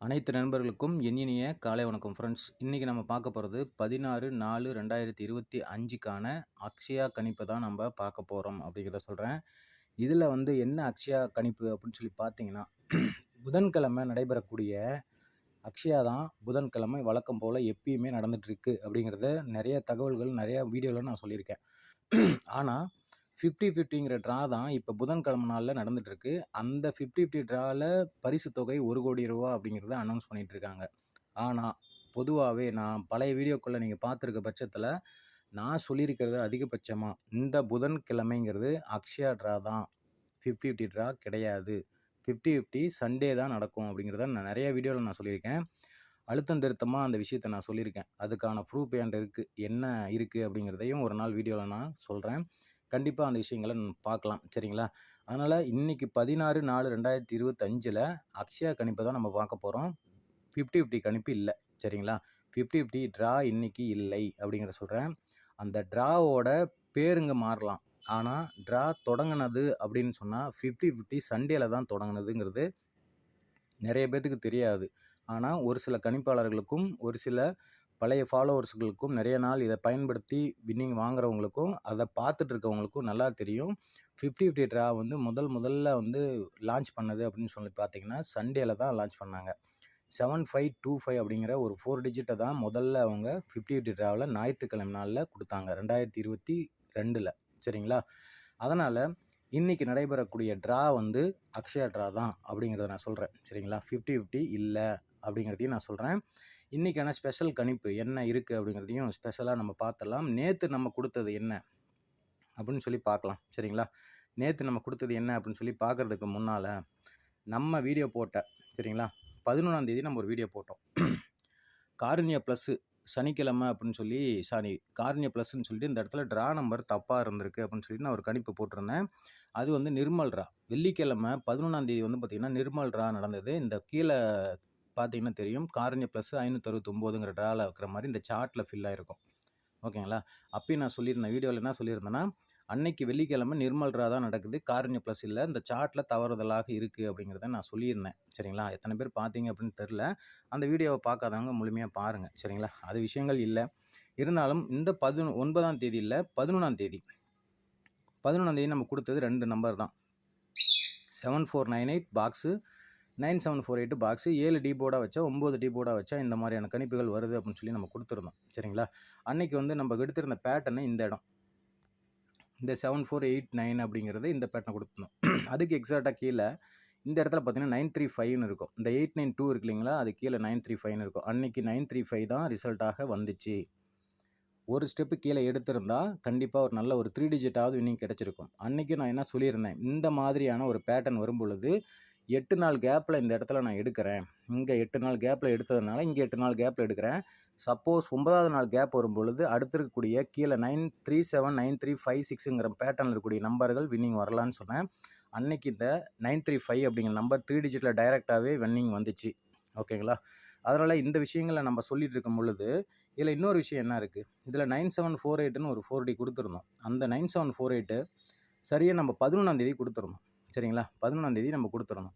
அனைத்து நண்பர்களுக்கும் இனிய காலை வணக்கம் ஃப்ரெண்ட்ஸ் இன்றைக்கி நம்ம பார்க்க போகிறது பதினாறு நாலு ரெண்டாயிரத்தி இருபத்தி அஞ்சுக்கான அக்ஷயா கணிப்பை தான் நம்ம பார்க்க போகிறோம் அப்படிங்கிறத சொல்கிறேன் இதில் வந்து என்ன அக்ஷயா கணிப்பு அப்படின்னு சொல்லி பார்த்தீங்கன்னா புதன்கிழமை நடைபெறக்கூடிய அக்ஷயா தான் புதன்கிழமை வழக்கம் போல் எப்பயுமே நடந்துகிட்ருக்கு அப்படிங்கிறத நிறைய தகவல்கள் நிறையா வீடியோவில் நான் சொல்லியிருக்கேன். ஆனால் ஃபிஃப்டி ஃபிஃப்டிங்கிற ட்ரா தான் இப்போ புதன்கிழமை நாளில் நடந்துகிட்ருக்கு அந்த ஃபிஃப்டி ஃபிஃப்டி ட்ராவில் பரிசு தொகை ஒரு கோடி ரூபா அப்படிங்கிறத அனௌன்ஸ் பண்ணிகிட்டு இருக்காங்க. ஆனால் பொதுவாகவே நான் பழைய வீடியோக்குள்ளே நீங்கள் பார்த்துருக்க பட்சத்தில் நான் சொல்லியிருக்கிறது அதிகபட்சமாக இந்த புதன்கிழமைங்கிறது அக்ஷயா ட்ரா தான். ஃபிஃப்டி ஃபிஃப்டி ட்ரா கிடையாது. ஃபிஃப்டி ஃபிஃப்டி சண்டே தான் நடக்கும் அப்படிங்கிறத நான் நிறைய வீடியோவில் நான் சொல்லியிருக்கேன். அழுத்தம் திருத்தமாக அந்த விஷயத்தை நான் சொல்லியிருக்கேன். அதுக்கான ப்ரூஃப் என்கிட்ட இருக்குது என்ன இருக்குது அப்படிங்கிறதையும் ஒரு நாள் வீடியோவில் நான் சொல்கிறேன் கண்டிப்பாக அந்த விஷயங்களை பார்க்கலாம். சரிங்களா? அதனால் இன்றைக்கி பதினாறு நாலு ரெண்டாயிரத்தி இருபத்தஞ்சில் அக்ஷயா கணிப்பை தான் நம்ம பார்க்க போகிறோம் ஃபிஃப்டி ஃபிஃப்டி கணிப்பு இல்லை. சரிங்களா? ஃபிஃப்டி ஃபிஃப்டி ட்ரா இன்றைக்கி இல்லை அப்படிங்கிற சொல்கிறேன் அந்த ட்ராவோட பேருங்க மாறலாம். ஆனால் ட்ரா தொடங்கினது அப்படின்னு சொன்னால் ஃபிஃப்டி ஃபிஃப்டி சண்டேல தான் தொடங்கினதுங்கிறது நிறைய பேர்த்துக்கு தெரியாது. ஆனால் ஒரு சில கணிப்பாளர்களுக்கும் ஒரு சில பழைய ஃபாலோவர்ஸுகளுக்கும் நிறைய நாள் இதை பயன்படுத்தி வின்னிங் வாங்குறவங்களுக்கும் அதை பார்த்துட்டு இருக்கவங்களுக்கும் நல்லா தெரியும். ஃபிஃப்டி ஃபிஃப்டி ட்ரா வந்து முதல் முதல்ல வந்து லான்ச் பண்ணது அப்படின்னு சொல்லி பார்த்தீங்கன்னா சண்டேல தான் லான்ச் பண்ணாங்க. செவன் ஃபைவ் டூ ஃபைவ் அப்படிங்கிற ஒரு ஃபோர் டிஜிட்டை தான் முதல்ல அவங்க ஃபிஃப்டி ஃபிஃப்டி ட்ராவில் ஞாயிற்றுக்கிழமை நாளில் கொடுத்தாங்க ரெண்டாயிரத்தி இருபத்தி ரெண்டில். சரிங்களா? அதனால் இன்றைக்கி நடைபெறக்கூடிய ட்ரா வந்து அக்ஷயா ட்ரா தான் அப்படிங்கிறத நான் சொல்கிறேன் சரிங்களா? ஃபிஃப்டி ஃபிஃப்டி இல்லை. அப்படிங்கிறதையும் நான் சொல்கிறேன் இன்றைக்கான ஸ்பெஷல் கணிப்பு என்ன இருக்குது அப்படிங்கிறதையும் ஸ்பெஷலாக நம்ம பார்த்துடலாம். நேற்று நம்ம கொடுத்தது என்ன அப்படின்னு சொல்லி பார்க்கலாம். சரிங்களா? நேற்று நம்ம கொடுத்தது என்ன அப்படின்னு சொல்லி பார்க்குறதுக்கு முன்னால் நம்ம வீடியோ போட்ட சரிங்களா? பதினொன்றாந்தேதி நம்ம ஒரு வீடியோ போட்டோம். காருண்யா ப்ளஸ்ஸு சனிக்கிழமை அப்படின்னு சொல்லி சாரி காருண்ய ப்ளஸ்ன்னு சொல்லிட்டு இந்த இடத்துல ட்ரா நம்பர் தப்பாக இருந்திருக்கு அப்படின்னு சொல்லிட்டு நான் ஒரு கணிப்பு போட்டிருந்தேன். அது வந்து நிர்மல் ட்ரா வெள்ளிக்கிழமை பதினொன்றாந்தேதி வந்து பார்த்திங்கன்னா நிர்மல் ட்ரா நடந்தது. இந்த கீழே பார்த்தீங்கன்னா தெரியும். காரணிய ப்ளஸ் ஐநூற்றி அறுபத்தொம்போதுங்கிற ட்ராவில் இருக்கிற மாதிரி இந்த சார்ட்டில் ஃபில் ஆகிருக்கும் ஓகேங்களா அப்பயும் நான் சொல்லியிருந்தேன் வீடியோவில் என்ன சொல்லியிருந்தேன்னா அன்னைக்கு வெள்ளிக்கிழமை நிர்மல் ட்ரா தான் நடக்குது. காரணிய ப்ளஸ் இல்லை. இந்த சார்ட்டில் தவறுதலாக இருக்குது அப்படிங்கிறத நான் சொல்லியிருந்தேன். சரிங்களா? எத்தனை பேர் பார்த்தீங்க அப்படின்னு தெரில அந்த வீடியோவை பார்க்காதவங்க முழுமையாக பாருங்கள் சரிங்களா? அது விஷயங்கள் இல்லை. இருந்தாலும் இந்த பதினொ ஒன்பதாம் தேதி இல்லை பதினொன்றாம் தேதி பதினொன்றாம் தேதி நம்ம கொடுத்தது ரெண்டு நம்பர் தான். Seven four nine eight box nine seven four eight box ஏழு டி போர்டாக வச்சா ஒம்பது டி போர்டாக வச்சா இந்த மாதிரியான கணிப்புகள் வருது அப்படின்னு சொல்லி நம்ம கொடுத்துருந்தோம். சரிங்களா? அன்றைக்கி வந்து நம்ம எடுத்திருந்த பேட்டர்னு இந்த இடம். இந்த செவன் ஃபோர் எயிட் நைன் அப்படிங்கிறது இந்த பேட்டர்னை கொடுத்துருந்தோம். அதுக்கு எக்ஸாக்டாக கீழே இந்த இடத்துல பார்த்தீங்கன்னா நைன் த்ரீ ஃபைவ்னு இருக்கும். இந்த எயிட் நைன் டூ இருக்கு இல்லைங்களா? அது கீழே நைன் த்ரீ ஃபைவ்னு இருக்கும். அன்றைக்கி நைன் த்ரீ ஃபைவ் தான் ரிசல்ட்டாக வந்துச்சு. ஒரு ஸ்டெப்பு கீழே எடுத்திருந்தா கண்டிப்பாக ஒரு நல்ல ஒரு த்ரீ டிஜிட்டாவது இன்னும் கிடச்சிருக்கும். அன்றைக்கி நான் என்ன சொல்லியிருந்தேன்? இந்த மாதிரியான ஒரு பேட்டர்ன் வரும் பொழுது எட்டு நாள் கேப்பில் இந்த இடத்துல நான் எடுக்கிறேன். இங்கே எட்டு நாள் கேப்பில் எடுத்ததுனால இங்கே எட்டு நாள் கேப்பில் எடுக்கிறேன். சப்போஸ் ஒன்பதாவது நாள் கேப் வரும் பொழுது அடுத்து இருக்கக்கூடிய கீழே nine three seven nine three five சிக்ஸுங்கிற பேட்டர்னில் இருக்கக்கூடிய நம்பர்கள் வின்னிங் வரலான்னு சொன்னேன். அன்னைக்கு இந்த நைன் த்ரீ ஃபைவ் அப்படிங்கிற நம்பர் த்ரீ டிஜிட்டில் டைரெக்டாகவே வின்னிங் வந்துச்சு. ஓகேங்களா அதனால் இந்த விஷயங்களை நம்ம சொல்லிகிட்டு இருக்கும் பொழுது இதில் இன்னொரு விஷயம் என்ன இருக்குது இதில் நைன் செவன் ஃபோர் எயிட்டுன்னு ஒரு ஃபோர் டி கொடுத்துருந்தோம். அந்த நைன் செவன் ஃபோர் எயிட்டு சரியாக நம்ம பதினொன்றாந்தேதி கொடுத்துருந்தோம். சரிங்களா? பதினொன்றாம் தேதி நம்ம கொடுத்துடணும்.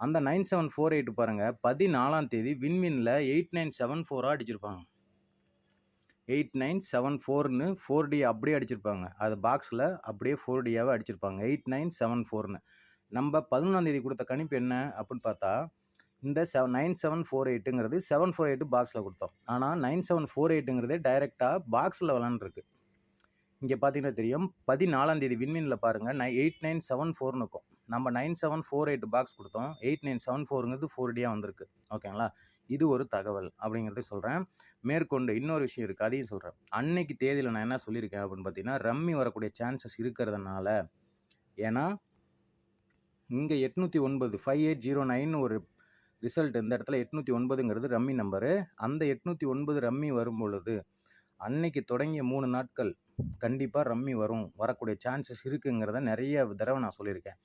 அந்த நைன் செவன் ஃபோர் எயிட் பாருங்கள் பதினாலாம் தேதி வின்மினில் எயிட் நைன் செவன் ஃபோராக அடிச்சிருப்பாங்க. எயிட் நைன் செவன் ஃபோர்னு ஃபோர் டி அப்படியே அடிச்சிருப்பாங்க. அது பாக்ஸில் அப்படியே ஃபோர் டியாகவே அடிச்சிருப்பாங்க. எயிட் நைன் செவன் ஃபோர்னு நம்ம பதினொன்றாந்தேதி கொடுத்த கணிப்பு என்ன அப்படின்னு பார்த்தா இந்த செவன் நைன் செவன் ஃபோர் எயிட்டுங்கிறது செவன் ஃபோர் எயிட்டு பாக்ஸில் கொடுத்தோம். ஆனால் நைன் செவன் ஃபோர் எயிட்டுங்கிறதே டைரெக்டாக பாக்ஸில் விளாண்டுருக்கு இங்கே பார்த்தீங்கன்னா தெரியும். பதினாலாம் தேதி விண்மீனில் பாருங்கள் நான் எயிட் நைன் செவன் ஃபோர்னு இருக்கும். நம்ம nine seven four eight box கொடுத்தோம். எயிட் நைன் செவன் ஃபோருங்கிறது ஃபோர் டியாக வந்திருக்கு. ஓகேங்களா? இது ஒரு தகவல் அப்படிங்கிறத சொல்கிறேன் மேற்கொண்டு இன்னொரு விஷயம் இருக்குது அதையும் சொல்கிறேன் அன்னைக்கு தேதியில் நான் என்ன சொல்லியிருக்கேன் அப்படின்னு பார்த்தீங்கன்னா ரம்மி வரக்கூடிய சான்சஸ் இருக்கிறதுனால ஏன்னா இங்கே எட்நூற்றி ஒன்பது ஃபைவ் எயிட் ஜீரோ நைன் ஒரு ரிசல்ட் இந்த இடத்துல எட்நூற்றி ஒன்பதுங்கிறது ரம்மி நம்பரு அந்த எட்நூற்றி ஒன்பது ரம்மி வரும் பொழுது அன்னைக்கு தொடங்கிய மூணு நாட்கள் கண்டிப்பாக ரம்மி வரும். வரக்கூடிய சான்சஸ் இருக்குங்கிறத நிறைய தடவை நான் சொல்லியிருக்கேன்.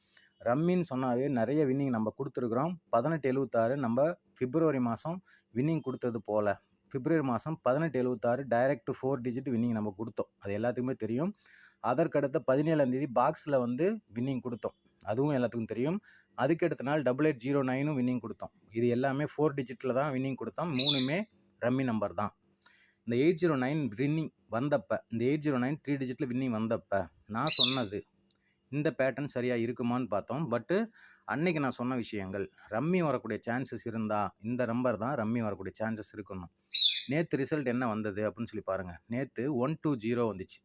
ரம்மின்னு சொன்னாவே நிறைய வின்னிங் நம்ம கொடுத்துருக்குறோம். பதினெட்டு எழுபத்தாறு நம்ம பிப்ரவரி மாதம் வின்னிங் கொடுத்தது போல். பிப்ரவரி மாதம் பதினெட்டு எழுபத்தாறு டைரக்ட் ஃபோர் டிஜிட் வின்னிங் நம்ம கொடுத்தோம். அது எல்லாத்துக்குமே தெரியும். அதற்கடுத்த பதினேழாந்தேதி பாக்ஸில் வந்து வின்னிங் கொடுத்தோம். அதுவும் எல்லாத்துக்கும் தெரியும். அதுக்கடுத்த நாள் டபுள் எயிட் ஜீரோ நைனும் வின்னிங் கொடுத்தோம். இது எல்லாமே ஃபோர் டிஜிட்டில் தான் வின்னிங் கொடுத்தோம். மூணுமே ரம்மி நம்பர் தான். இந்த எயிட் ஜீரோ நைன் வின்னிங் வந்தப்போ இந்த எயிட் ஜீரோ நைன் த்ரீ டிஜிட்டில் வின்னிங் வந்தப்போ நான் சொன்னது இந்த பேட்டர்ன் சரியாக இருக்குமான்னு பார்த்தோம். பட்டு அன்னைக்கு நான் சொன்ன விஷயங்கள் ரம்மி வரக்கூடிய சான்சஸ் இருந்தால் இந்த நம்பர் தான் ரம்மி வரக்கூடிய சான்சஸ் இருக்கணும். நேற்று ரிசல்ட் என்ன வந்தது அப்படின்னு சொல்லி பாருங்கள் நேற்று ஒன் டூ ஜீரோ வந்துச்சு.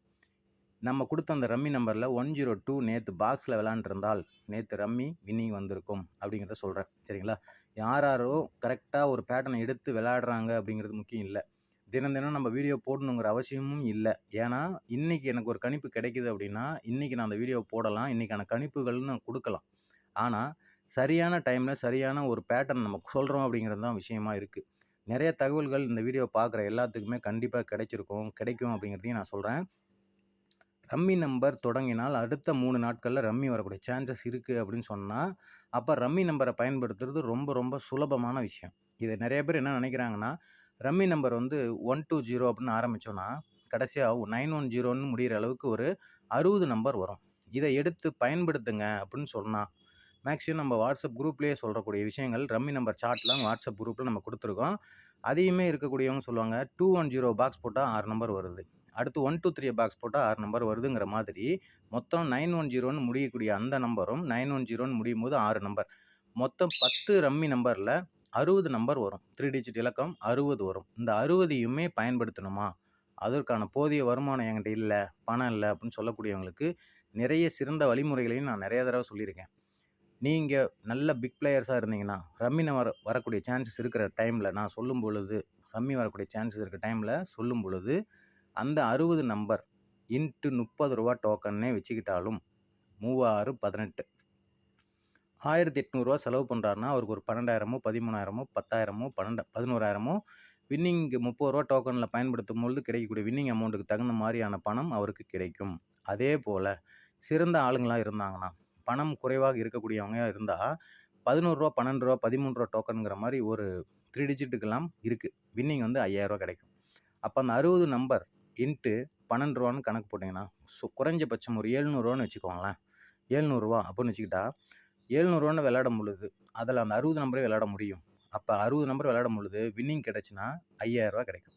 நம்ம கொடுத்த அந்த ரம்மி நம்பரில் ஒன் ஜீரோ டூ நேற்று பாக்ஸில் விளாண்டுருந்தால் நேற்று ரம்மி வின்னிங் வந்திருக்கும் அப்படிங்கிறத சொல்கிறேன் சரிங்களா? யார் யாரோ கரெக்டாக ஒரு பேட்டர்னை எடுத்து விளையாடுறாங்க அப்படிங்கிறது முக்கியம் இல்லை. தினம் தினம் நம்ம வீடியோ போடணுங்கிற அவசியமும் இல்லை. ஏன்னா இன்றைக்கி எனக்கு ஒரு கணிப்பு கிடைக்குது அப்படின்னா இன்றைக்கி நான் அந்த வீடியோ போடலாம். இன்றைக்கான கணிப்புகள்னு கொடுக்கலாம். ஆனால் சரியான டைமில் சரியான ஒரு பேட்டர்ன் நம்ம சொல்கிறோம் அப்படிங்கிறது தான் விஷயமா இருக்குது நிறைய தகவல்கள் இந்த வீடியோ பார்க்குற எல்லாத்துக்குமே கண்டிப்பாக கிடைச்சிருக்கும் கிடைக்கும் அப்படிங்கிறதையும் நான் சொல்கிறேன் ரம்மி நம்பர் தொடங்கினால் அடுத்த மூணு நாட்களில் ரம்மி வரக்கூடிய சான்சஸ் இருக்குது அப்படின்னு சொன்னால் அப்போ ரம்மி நம்பரை பயன்படுத்துறது ரொம்ப ரொம்ப சுலபமான விஷயம். இதை நிறைய பேர் என்ன நினைக்கிறாங்கன்னா ரம்மி நம்பர் வந்து ஒன் டூ ஜீரோ அப்படின்னு ஆரம்பித்தோன்னா கடைசியாக நைன் ஒன் ஜீரோன்னு முடிகிற அளவுக்கு ஒரு அறுபது நம்பர் வரும். இதை எடுத்து பயன்படுத்துங்க அப்படின்னு சொன்னால் மேக்ஸிமம் நம்ம வாட்ஸ்அப் குரூப்லேயே சொல்கிறக்கூடிய விஷயங்கள் ரம்மி நம்பர் சார்ட்லாம் வாட்ஸ்அப் குரூப்பில் நம்ம கொடுத்துருக்கோம். அதையுமே இருக்கக்கூடியவங்க சொல்லுவாங்க டூ ஒன் ஜீரோ பாக்ஸ் போட்டால் ஆறு நம்பர் வருது. அடுத்து ஒன் டூ த்ரீ பாக்ஸ் போட்டால் ஆறு நம்பர் வருதுங்கிற மாதிரி மொத்தம் நைன் ஒன் ஜீரோன்னு முடியக்கூடிய அந்த நம்பரும் நைன் ஒன் ஜீரோன்னு முடியும் போது ஆறு நம்பர் மொத்தம் பத்து ரம்மி நம்பரில் அறுபது நம்பர் வரும். த்ரீ டிஜிட் இலக்கம் அறுபது வரும். இந்த அறுபதையுமே பயன்படுத்தணுமா? அதற்கான போதிய வருமானம் என்கிட்ட இல்லை பணம் இல்லை அப்படின்னு சொல்லக்கூடியவங்களுக்கு நிறைய சிறந்த வழிமுறைகளையும் நான் நிறைய தடவை சொல்லியிருக்கேன். நீங்கள் நல்ல பிக் பிளேயர்ஸாக இருந்தீங்கன்னா ரம்மி வர வரக்கூடிய சான்சஸ் இருக்கிற டைமில் நான் சொல்லும் பொழுது ரம்மி வரக்கூடிய சான்சஸ் இருக்கிற டைமில் சொல்லும் பொழுது அந்த அறுபது நம்பர் இன்ட்டு முப்பது ரூபா டோக்கன்னே வச்சுக்கிட்டாலும் மூவாறு பதினெட்டு. ஆயிரத்தி எட்நூறுரூவா செலவு பண்ணுறாருன்னா அவருக்கு ஒரு பன்னெண்டாயிரமோ பதிமூணாயிரமோ பத்தாயிரமோ பன்னெண்டு பதினோராயிரமோ வின்னிங்கு முப்பது ரூபா டோக்கனில் பயன்படுத்தும் பொழுது கிடைக்கக்கூடிய வின்னிங் அமௌண்ட்டுக்கு தகுந்த மாதிரியான பணம் அவருக்கு கிடைக்கும். அதே போல் சிறந்த ஆளுங்களாக இருந்தாங்கன்னா பணம் குறைவாக இருக்கக்கூடியவங்க இருந்தால் பதினோருவா பன்னெண்டு ரூபா பதிமூணு ரூபா டோக்கனுங்கிற மாதிரி ஒரு த்ரீ டிஜிட்டுக்கெல்லாம் இருக்குது வின்னிங் வந்து ஐயாயிரரூவா கிடைக்கும். அப்போ அந்த அறுபது நம்பர் இன்ட்டு பன்னெண்டு ரூபான்னு கணக்கு போட்டிங்கன்னா ஸோ குறைஞ்சபட்சம் ஒரு ஏழ்நூறுவான்னு வச்சுக்கோங்களேன். ஏழ்நூறுரூவா அப்படின்னு வச்சுக்கிட்டா ஏழ்நூறுவான்னு விளையாட பொழுது அதில் அந்த அறுபது நம்பரே விளையாட முடியும். அப்போ அறுபது நம்பர் விளையாட பொழுது வின்னிங் கிடச்சின்னா ஐயாயிரரூவா கிடைக்கும்.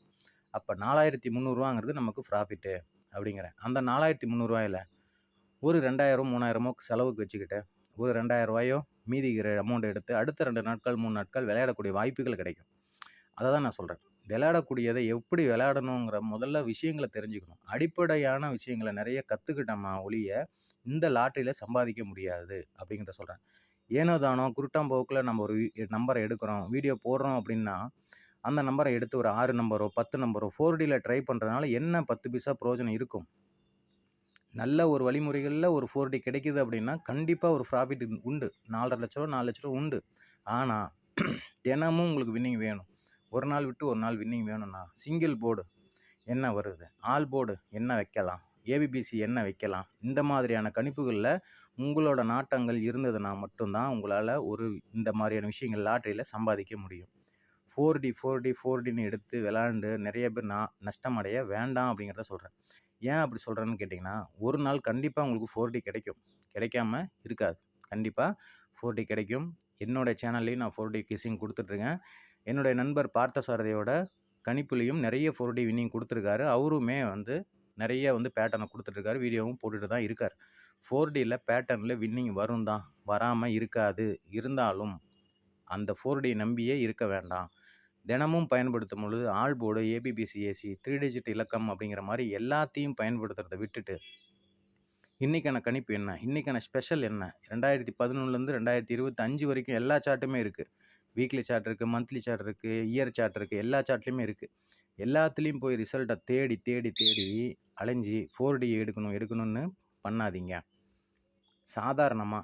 அப்போ நாலாயிரத்தி முந்நூறுவாங்கிறது நமக்கு ப்ராஃபிட்டு அப்படிங்கிறேன். அந்த நாலாயிரத்தி முந்நூறுவாயில் ஒரு ரெண்டாயிரம் மூணாயிரமோ செலவுக்கு வச்சுக்கிட்டு ஒரு ரெண்டாயிரரூவாயோ மீதி அமௌண்ட் எடுத்து அடுத்த ரெண்டு நாட்கள் மூணு நாட்கள் விளையாடக்கூடிய வாய்ப்புகள் கிடைக்கும். அதை தான் நான் சொல்கிறேன் விளையாடக்கூடியதை எப்படி விளையாடணுங்கிற முதல்ல விஷயங்களை தெரிஞ்சுக்கணும். அடிப்படையான விஷயங்களை நிறைய கற்றுக்கிட்டோமா ஒழிய இந்த லாட்டரியில் சம்பாதிக்க முடியாது அப்படிங்கிறத சொல்கிறேன் ஏனோ தானோ குருட்டாம்போக்கில் நம்ம ஒரு நம்பரை எடுக்கிறோம் வீடியோ போடுறோம் அப்படின்னா அந்த நம்பரை எடுத்து ஒரு ஆறு நம்பரோ பத்து நம்பரோ ஃபோர் டியில் ட்ரை பண்ணுறதுனால என்ன பத்து பைசா பிரயோஜனம் இருக்கும்? நல்ல ஒரு வழிமுறைகளில் ஒரு ஃபோர் டி கிடைக்குது அப்படின்னா கண்டிப்பாக ஒரு ப்ராஃபிட் உண்டு. நாலரை லட்ச ரூபா நாலு லட்ச ரூபா உண்டு. ஆனால் தினமும் உங்களுக்கு வின்னிங் வேணும். ஒரு நாள் விட்டு ஒரு நாள் வின்னிங் வேணும்னா சிங்கிள் போர்டு என்ன வருது? ஆல் போர்டு என்ன வைக்கலாம்? ஏபிபிசி என்ன வைக்கலாம்? இந்த மாதிரியான கணிப்புகளில் உங்களோட நாட்டங்கள் இருந்ததுன்னா மட்டும்தான் உங்களால் ஒரு இந்த மாதிரியான விஷயங்கள் லாட்ரியில் சம்பாதிக்க முடியும். Four D four D four டின்னு எடுத்து விளாண்டு நிறைய பேர் நான் நஷ்டம் அடைய வேண்டாம் அப்படிங்கிறத சொல்கிறேன் ஏன் அப்படி சொல்கிறேன்னு கேட்டிங்கன்னா ஒரு நாள் கண்டிப்பாக உங்களுக்கு ஃபோர் டி கிடைக்கும். கிடைக்காம இருக்காது. கண்டிப்பாக ஃபோர் டி கிடைக்கும். என்னோடய சேனல்லையும் நான் ஃபோர் டி கிசிங் கொடுத்துட்ருக்கேன் என்னுடைய நண்பர் பார்த்தசாரதியோட கணிப்புலேயும் நிறைய ஃபோர் டி வின்னிங் கொடுத்துருக்காரு. அவருமே வந்து நிறைய வந்து பேட்டர்னை கொடுத்துட்ருக்காரு வீடியோவும் போட்டுட்டு தான் இருக்கார். ஃபோர் டியில் பேட்டர்னில் வின்னிங் வரும் தான். வராமல் இருக்காது. இருந்தாலும் அந்த ஃபோர் டி நம்பியே இருக்க வேண்டாம். தினமும் பயன்படுத்தும் பொழுது all board AB BC AC three digit இலக்கம் அப்படிங்கிற மாதிரி எல்லாத்தையும் பயன்படுத்துகிறத விட்டுட்டு இன்றைக்கான கணிப்பு என்ன? இன்றைக்கான ஸ்பெஷல் என்ன? ரெண்டாயிரத்தி பதினொன்றுலேருந்து ரெண்டாயிரத்தி இருபத்தஞ்சு வரைக்கும் எல்லா சார்ட்டுமே இருக்குது வீக்லி சார்ட் இருக்குது மந்த்லி சார்ட் இருக்குது இயர் சார்ட் இருக்குது எல்லா சார்ட்லேயுமே இருக்குது எல்லாத்துலேயும் போய் ரிசல்ட்டை தேடி தேடி தேடி அலைஞ்சி ஃபோர் டி எடுக்கணும் எடுக்கணும்னு பண்ணாதீங்க. சாதாரணமாக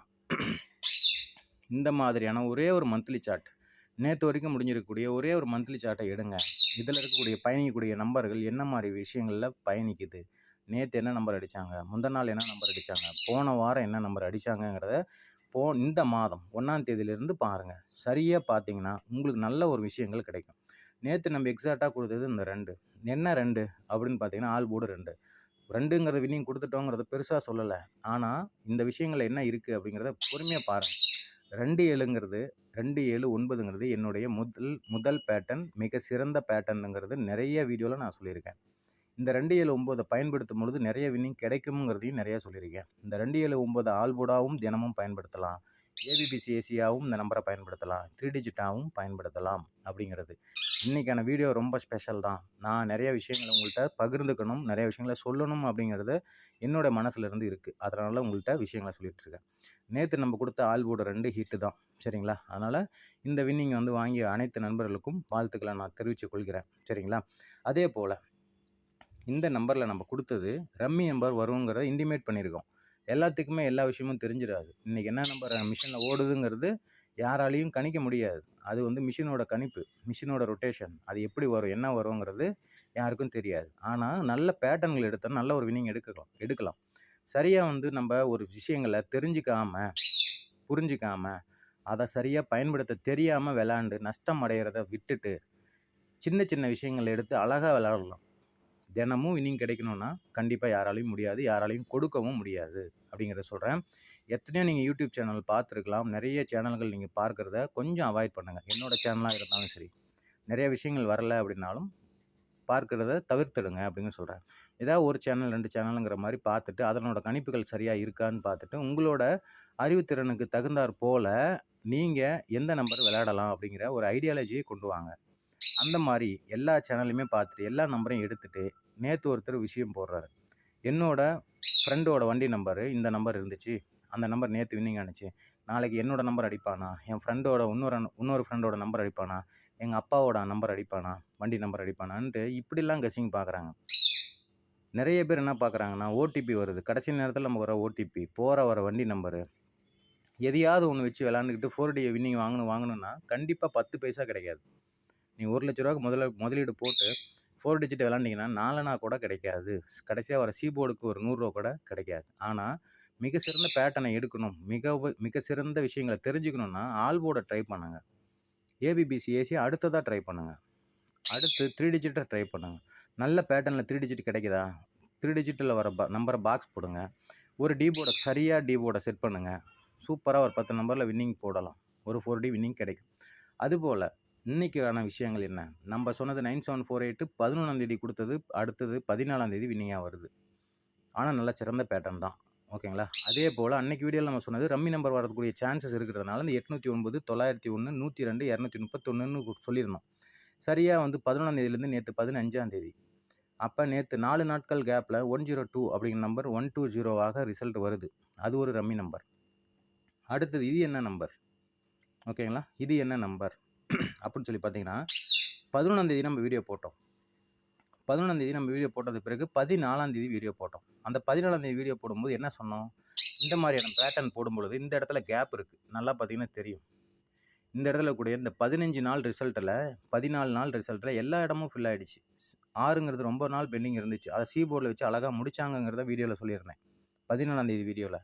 இந்த மாதிரியான ஒரே ஒரு மந்த்லி சார்ட் நேற்று வரைக்கும் முடிஞ்சிருக்கக்கூடிய ஒரே ஒரு மந்த்லி சார்ட்டை எடுங்க. இதில் இருக்கக்கூடிய பயணிக்கக்கூடிய நம்பர்கள் என்ன மாதிரி விஷயங்களில் பயணிக்குது? நேற்று என்ன நம்பர் அடித்தாங்க முந்தின நாள் என்ன நம்பர் அடித்தாங்க போன வாரம் என்ன நம்பர் அடித்தாங்கங்கிறத போ இந்த மாதம் ஒன்றாம் தேதியிலேருந்து பாருங்கள் சரியாக பார்த்தீங்கன்னா உங்களுக்கு நல்ல ஒரு விஷயங்கள் கிடைக்கும். நேற்று நம்ம எக்ஸாக்டாக கொடுத்தது இந்த ரெண்டு. என்ன ரெண்டு? அப்படின்னு பார்த்தீங்கன்னா ஆல் போடு ரெண்டு. ரெண்டுங்கிறத வினியும் கொடுத்துட்டோங்கிறத பெருசாக சொல்லலை. ஆனால் இந்த விஷயங்கள் என்ன இருக்குது அப்படிங்கிறத பொறுமையாக பாருங்கள் ரெண்டு ஏழுங்கிறது ரெண்டு ஏழு ஒன்பதுங்கிறது என்னுடைய முதல் முதல் பேட்டர்ன் மிக சிறந்த பேட்டர்னுங்கிறது நிறைய வீடியோவில் நான் சொல்லியிருக்கேன். இந்த ரெண்டு ஏழு ஒம்போதை பயன்படுத்தும் பொழுது நிறைய வின்னிங் கிடைக்குங்கிறதையும் நிறையா சொல்லியிருக்கேன் இந்த ரெண்டு ஏழு ஒம்பது ஆல்போடாவும் தினமும் பயன்படுத்தலாம். ஏபிபிசி ஏசியாகவும் இந்த நம்பரை பயன்படுத்தலாம். த்ரீ டிஜிட்டாகவும் பயன்படுத்தலாம் அப்படிங்கிறது. இன்றைக்கான வீடியோ ரொம்ப ஸ்பெஷல் தான். நான் நிறைய விஷயங்களை உங்கள்கிட்ட பகிர்ந்துக்கணும் நிறைய விஷயங்களை சொல்லணும் அப்படிங்கிறது என்னோடய மனசுலேருந்து இருக்குது அதனால் உங்கள்கிட்ட விஷயங்களை சொல்லிகிட்டு இருக்கேன். நேற்று நம்ம கொடுத்த ஆல்போர்டு ரெண்டு ஹீட்டு தான். சரிங்களா? அதனால் இந்த வின்னிங் வந்து வாங்கிய அனைத்து நண்பர்களுக்கும் வாழ்த்துக்களை நான் தெரிவித்துக் கொள்கிறேன். சரிங்களா? அதே போல் இந்த நம்பரில் நம்ம கொடுத்தது ரம்மி நம்பர் வருங்கிறத இன்டிமேட் பண்ணியிருக்கோம் எல்லாத்துக்குமே எல்லா விஷயமும் தெரிஞ்சிடாது. இன்றைக்கி என்ன நம்பர் மிஷினில் ஓடுதுங்கிறது யாராலையும் கணிக்க முடியாது. அது வந்து மிஷினோட கணிப்பு மிஷினோட ரொட்டேஷன் அது எப்படி வரும் என்ன வருங்கிறது யாருக்கும் தெரியாது. ஆனால் நல்ல பேட்டர்ன்கள் எடுத்தால் நல்ல ஒரு வினிங் எடுக்கலாம் எடுக்கலாம். சரியாக வந்து நம்ம ஒரு விஷயங்களை தெரிஞ்சுக்காமல் புரிஞ்சிக்காம அதை சரியாக பயன்படுத்த தெரியாமல் விளாண்டு நஷ்டம் அடைகிறத விட்டுட்டு சின்ன சின்ன விஷயங்கள் எடுத்து அழகாக விளாடலாம். தினமும் இன்னிங் கிடைக்கணும்னா கண்டிப்பாக யாராலையும் முடியாது யாராலையும் கொடுக்கவும் முடியாது அப்படிங்கிறத சொல்கிறேன் எத்தனையோ நீங்கள் யூடியூப் சேனல் பார்த்துருக்கலாம். நிறைய சேனல்கள் நீங்கள் பார்க்குறத கொஞ்சம் அவாய்ட் பண்ணுங்கள் என்னோட சேனலாக இருந்தாலும் சரி. நிறைய விஷயங்கள் வரல அப்படின்னாலும் பார்க்குறத தவிர்த்துடுங்க அப்படின்னு சொல்கிறேன் ஏதாவது ஒரு சேனல் ரெண்டு சேனலுங்கிற மாதிரி பார்த்துட்டு அதனோட கணிப்புகள் சரியாக இருக்கான்னு பார்த்துட்டு உங்களோட அறிவுத்திறனுக்கு தகுந்தாற் போல் நீங்கள் எந்த நம்பர் விளையாடலாம் அப்படிங்கிற ஒரு ஐடியாலஜியை கொண்டு வாங்க. அந்த மாதிரி எல்லா சேனலையுமே பார்த்துட்டு எல்லா நம்பரையும் எடுத்துகிட்டு நேற்று ஒருத்தர் விஷயம் போடுறாரு. என்னோடய ஃப்ரெண்டோட வண்டி நம்பரு இந்த நம்பர் இருந்துச்சு. அந்த நம்பர் நேற்று வின்னிங் ஆனிச்சு. நாளைக்கு என்னோடய நம்பர் அடிப்பானா? என் ஃப்ரெண்டோட இன்னொரு இன்னொரு ஃப்ரெண்டோட நம்பர் அடிப்பானா? எங்கள் அப்பாவோட நம்பர் அடிப்பானா? வண்டி நம்பர் அடிப்பானான்ட்டு இப்படிலாம் கசிங் பார்க்குறாங்க நிறைய பேர் என்ன பார்க்குறாங்கன்னா ஓடிபி வருது. கடைசி நேரத்தில் நம்ம வர ஓடிபி போகிற வர வண்டி நம்பரு எதையாவது ஒன்று வச்சு விளாண்டுக்கிட்டு ஃபோர் டி வின்னிங் வாங்கணும் வாங்கணும்னா கண்டிப்பாக பத்து பைசா கிடைக்காது. நீ ஒரு லட்ச ரூபாய்க்கு முதல்ல முதலீடு போட்டு ஃபோர் டிஜிட் விளாண்டிங்கன்னா நாலனா கூட கிடைக்காது. கடைசியாக வர சீபோர்டுக்கு ஒரு நூறுரூவா கூட கிடைக்காது. ஆனால் மிக சிறந்த பேட்டனை எடுக்கணும். மிக மிக சிறந்த விஷயங்களை தெரிஞ்சுக்கணுன்னா ஆல்போர்டை ட்ரை பண்ணுங்கள் A B B C A C அடுத்ததாக ட்ரை பண்ணுங்கள் அடுத்து த்ரீ டிஜிட்டை ட்ரை பண்ணுங்கள் நல்ல பேட்டர்னில் த்ரீ டிஜிட் கிடைக்குதா? த்ரீ டிஜிட்டில் வர பா நம்பரை பாக்ஸ் போடுங்க. ஒரு டி போர்டை சரியாக டி போர்டை செட் பண்ணுங்கள் சூப்பராக ஒரு பத்து நம்பரில் வின்னிங் போடலாம். ஒரு ஃபோர் டி வின்னிங் கிடைக்கும். அதுபோல் இன்றைக்கான விஷயங்கள் என்ன? நம்ம சொன்னது நைன் செவன் ஃபோர் எயிட்டு பதினொன்றாந்தேதி கொடுத்தது அடுத்தது பதினாலாந்தேதி வினியாக வருது. ஆனால் நல்ல சிறந்த பேட்டர்ன் தான். ஓகேங்களா? அதே போல் அன்னைக்கு வீடியோவில் நம்ம சொன்னது ரம்மி நம்பர் வரக்கூடிய சான்சஸ் இருக்கிறதுனால இந்த எட்நூற்றி ஒன்பது தொள்ளாயிரத்தி ஒன்று நூற்றி ரெண்டு இரநூத்தி முப்பத்தொன்னுன்னு சொல்லியிருந்தோம். சரியாக வந்து பதினொன்றாந்தேதியிலேருந்து நேற்று பதினஞ்சாந்தேதி அப்போ நேற்று நாலு நாட்கள் கேப்பில் ஒன் ஜீரோ டூ அப்படிங்கிற நம்பர் ஒன் டூ ஜீரோவாக ரிசல்ட் வருது. அது ஒரு ரம்மி நம்பர். அடுத்தது இது என்ன நம்பர் ஓகேங்களா? இது என்ன நம்பர் அப்படின்னு சொல்லி பார்த்தீங்கன்னா பதினொன்றாந்தேதி நம்ம வீடியோ போட்டோம். பதினொன்றாந்தேதி நம்ம வீடியோ போட்டது பிறகு பதினாலாந்தேதி வீடியோ போட்டோம். அந்த பதினாலாந்தேதி வீடியோ போடும்போது என்ன சொன்னோம்? இந்த மாதிரியான பேட்டர்ன் போடும்பொழுது இந்த இடத்துல கேப் இருக்குது நல்லா பார்த்தீங்கன்னா தெரியும். இந்த இடத்துல கூடிய இந்த பதினஞ்சு நாள் ரிசல்ட்டில் பதினாலு நாள் ரிசல்ட்டில் எல்லா இடமும் ஃபில் ஆகிடுச்சு ஆறுங்கிறது ரொம்ப நாள் பெண்டிங் இருந்துச்சு. அதை சீபோர்டில் வச்சு அழகாக முடிச்சாங்கங்கிறத வீடியோவில் சொல்லியிருந்தேன். பதினாலாந்தேதி வீடியோவில்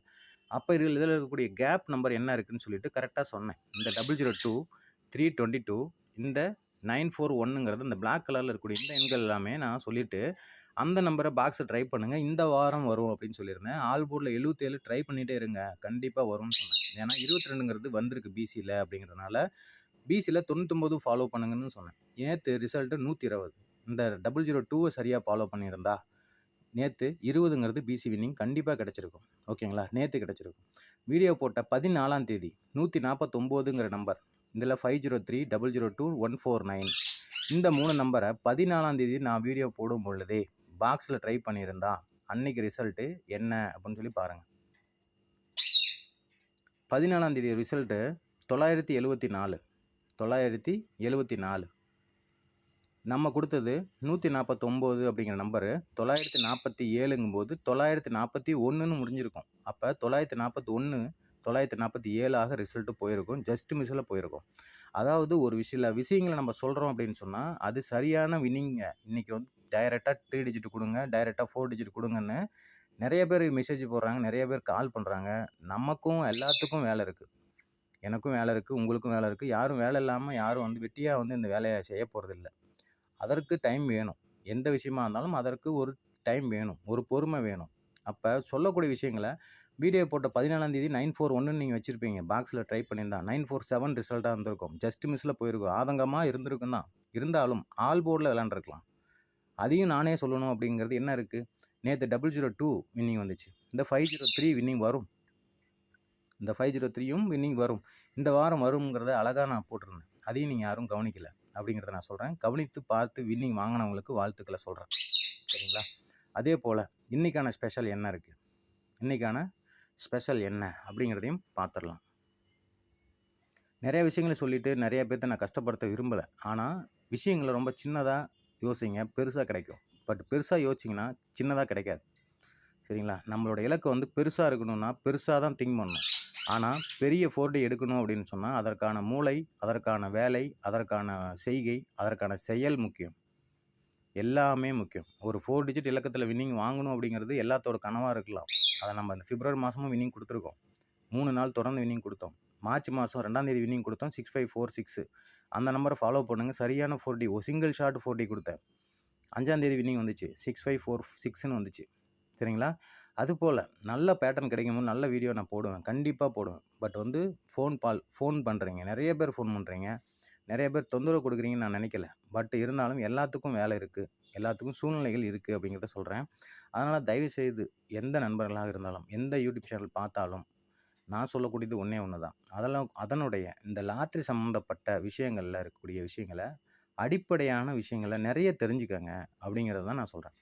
அப்போ இதில் இருக்கக்கூடிய கேப் நம்பர் என்ன இருக்குதுன்னு சொல்லிட்டு கரெக்டாக சொன்னேன். இந்த double zero two three twenty two இந்த நைன் ஃபோர் ஒன்னுங்கிறது இந்த பிளாக் கலரில் இருக்கக்கூடிய இந்த எண்கள் எல்லாமே நான் சொல்லிவிட்டு அந்த நம்பரை பாக்ஸை ட்ரை பண்ணுங்கள் இந்த வாரம் வரும் அப்படின்னு சொல்லியிருந்தேன். ஆல்போர்டில் எழுபத்தேழு ட்ரை பண்ணிகிட்டே இருங்க. கண்டிப்பாக வரும்னு சொன்னேன். ஏன்னா இருபத்தி ரெண்டுங்கிறது வந்திருக்கு பிசியில் அப்படிங்கிறதுனால பிசியில் தொண்ணூத்தொம்பது ஃபாலோ பண்ணுங்கன்னு சொன்னேன். நேற்று ரிசல்ட்டு நூற்றி இருபது. இந்த டபுள் ஜீரோ டூவை சரியாக ஃபாலோ பண்ணியிருந்தா நேற்று இருபதுங்கிறது பிசி வின்னிங் கண்டிப்பாக கிடச்சிருக்கும். ஓகேங்களா? நேற்று கிடச்சிருக்கும். வீடியோ போட்ட பதினாலாம் தேதி நூற்றி நாற்பத்தொம்போதுங்கிற நம்பர் இதில் five zero three double zero two one four nine இந்த மூணு நம்பரை பதினாலாந்தேதி நான் வீடியோ போடும் பொழுதே பாக்ஸில் ட்ரை பண்ணியிருந்தா அன்னைக்கு ரிசல்ட்டு என்ன அப்படின்னு சொல்லி பாருங்கள் பதினாலாந்தேதி ரிசல்ட்டு தொள்ளாயிரத்தி எழுபத்தி நாலு. தொள்ளாயிரத்தி எழுபத்தி நாலு. நம்ம கொடுத்தது நூற்றி நாற்பத்தொம்போது அப்படிங்கிற நம்பரு தொள்ளாயிரத்தி நாற்பத்தி ஏழுங்கும்போது தொள்ளாயிரத்தி நாற்பத்தி ஒன்றுன்னு முடிஞ்சிருக்கும். அப்போ தொள்ளாயிரத்தி நாற்பத்தி ஒன்று தொள்ளாயிரத்தி நாற்பத்தி ஏழாக ரிசல்ட்டு போயிருக்கும். ஜஸ்ட் மிஸ்ஸில் போயிருக்கும். அதாவது ஒரு விஷயம் விஷயங்களை நம்ம சொல்கிறோம் அப்படின்னு சொன்னால் அது சரியான வின்னிங்க இன்றைக்கி வந்து டைரெக்டாக த்ரீ டிஜிட் கொடுங்க டைரெக்டாக ஃபோர் டிஜிட் கொடுங்கன்னு நிறைய பேர் மெசேஜ் போடுறாங்க நிறைய பேர் கால் பண்ணுறாங்க நமக்கும் எல்லாத்துக்கும் வேலை இருக்குது எனக்கும் வேலை இருக்குது உங்களுக்கும் வேலை இருக்குது யாரும் வேலை இல்லாமல் யாரும் வந்து வெட்டியாக வந்து இந்த வேலையை செய்ய போகிறதில்ல அதற்கு டைம் வேணும். எந்த விஷயமா இருந்தாலும் அதற்கு ஒரு டைம் வேணும். ஒரு பொறுமை வேணும். அப்போ சொல்லக்கூடிய விஷயங்களை வீடியோ போட்ட பதினாலாந்தேதி நைன் ஃபோர் ஒன்று நீங்கள் வச்சுருப்பீங்க. பாக்ஸில் ட்ரை பண்ணியிருந்தா நைன் ஃபோர் செவன் ரிசல்ட்டாக இருந்திருக்கும். ஜஸ்ட் மிஸ்ஸில் போயிருக்கும். ஆதங்கமாக இருந்திருக்கும் தான். இருந்தாலும் ஆல் போர்டில் விளாண்டுருக்கலாம் அதையும் நானே சொல்லணும் அப்படிங்கிறது என்ன இருக்குது நேற்று டபுள் ஜீரோ டூ வின்னிங் வந்துச்சு. இந்த ஃபைவ் ஜீரோ த்ரீ வின்னிங் வரும். இந்த ஃபைவ் ஜீரோ த்ரீயும் வின்னிங் வரும். இந்த வாரம் வருங்கிறத அழகாக நான் போட்டிருந்தேன். அதையும் நீங்கள் யாரும் கவனிக்கலை அப்படிங்கிறத நான் சொல்கிறேன் கவனித்து பார்த்து வின்னிங் வாங்கினவங்களுக்கு வாழ்த்துக்களை சொல்கிறேன் சரிங்களா? அதே போல் இன்றைக்கான ஸ்பெஷல் என்ன இருக்குது இன்றைக்கான ஸ்பெஷல் என்ன அப்படிங்கிறதையும் பார்த்துடலாம். நிறைய விஷயங்களை சொல்லிவிட்டு நிறைய பேர்த்த நான் கஷ்டப்படுத்த விரும்பலை. ஆனால் விஷயங்களை ரொம்ப சின்னதாக யோசிங்க. பெருசாக கிடைக்கும். பட் பெருசாக யோசிச்சிங்கன்னா சின்னதாக கிடைக்காது. சரிங்களா? நம்மளோட இலக்கு வந்து பெருசாக இருக்கணும்னா பெருசாக தான் திங்க் பண்ணணும். ஆனால் பெரிய ஃபோர்டு எடுக்கணும் அப்படின்னு சொன்னால் அதற்கான மூளை அதற்கான வேலை அதற்கான செய்கை அதற்கான செயல் முக்கியம். எல்லாமே முக்கியம். ஒரு ஃபோர் டிஜிட் இலக்கத்தில் வின்னிங் வாங்கணும் அப்படிங்கிறது எல்லாத்தோட கனவாக இருக்கலாம். அதை நம்ம இந்த பிப்ரவரி மாதமும் வின்னிங் கொடுத்துருக்கோம். மூணு நாள் தொடர்ந்து வின்னிங் கொடுத்தோம். மார்ச் மாதம் ரெண்டாந்தேதி வின்னிங் கொடுத்தோம். சிக்ஸ் ஃபைவ் ஃபோர் சிக்ஸு அந்த நம்பரை ஃபாலோ பண்ணுங்கள் சரியான ஃபோர் டி ஒரு சிங்கிள் ஷாட் ஃபோர் டி கொடுத்தேன். அஞ்சாந்தேதி வின்னிங் வந்துச்சு. சிக்ஸ் ஃபைவ் ஃபோர் சிக்ஸ்னு வந்துச்சு. சரிங்களா? அதுபோல் நல்ல பேட்டர்ன் கிடைக்கும்போது நல்ல வீடியோ நான் போடுவேன். கண்டிப்பாக போடுவேன். பட் வந்து ஃபோன் பால் ஃபோன் பண்ணுறீங்க நிறைய பேர் ஃபோன் பண்ணுறீங்க நிறைய பேர் தொந்தரவு கொடுக்குறீங்கன்னு நான் நினைக்கல. பட் இருந்தாலும் எல்லாத்துக்கும் வேலை இருக்குது எல்லாத்துக்கும் சூழ்நிலைகள் இருக்குது அப்படிங்கிறத சொல்கிறேன் அதனால் தயவுசெய்து எந்த நண்பர்களாக இருந்தாலும் எந்த யூடியூப் சேனல் பார்த்தாலும் நான் சொல்லக்கூடியது ஒன்றே ஒன்று தான் அதெல்லாம் அதனுடைய இந்த லாட்ரி சம்மந்தப்பட்ட விஷயங்களில் இருக்கக்கூடிய விஷயங்களை அடிப்படையான விஷயங்களை நிறைய தெரிஞ்சுக்கங்க அப்படிங்கிறது தான் நான் சொல்கிறேன்